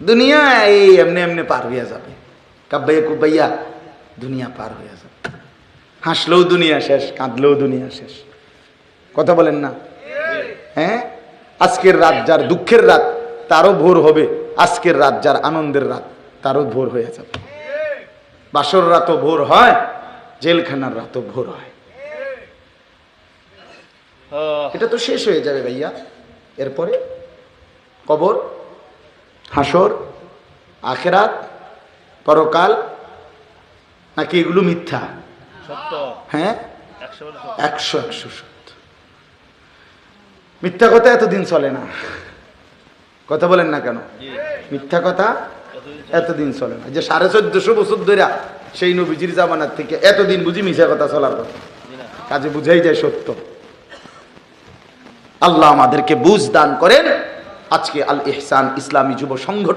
দুনিয়া এই এমনি এমনি পার হইয়া যাবে কাব্বাইয়া কুব্বাইয়া দুনিয়া পার হইয়া যাবে হাসলেও দুনিয়া শেষ কাঁদলেও দুনিয়া শেষ কথা বলেন না হ্যাঁ আজকের রাত যার দুঃখের রাত তারও ভোর হবে আজকের রাত যার আনন্দের রাত তারও ভোর হয়ে যাবে বাসর রাতও ভোর হয় জেলখানার রাতও ভোর হয় এটা তো শেষ হয়ে যাবে ভাইয়া। এরপরে? কবর? হাসর আখেরাত পরকাল নাকি এগুলো মিথ্যা? হ্যাঁ? একশো একশো সত্য। মিথ্যা কথা এতদিন চলে না। কথা বলেন না কেন? মিথ্যা কথা এতদিন এতদিন চলে না। যে সাড়ে চোদ্দশো বছর ধরে সেই নবীজির জামানার থেকে এতদিন বুঝি মিথ্যা কথা চলার কথা। কাজে বুঝাই যায় সত্য। আল্লাহ আমাদেরকে বুঝ দান করেন। আজকে আল ইহসান ইসলামী যুব সংগঠন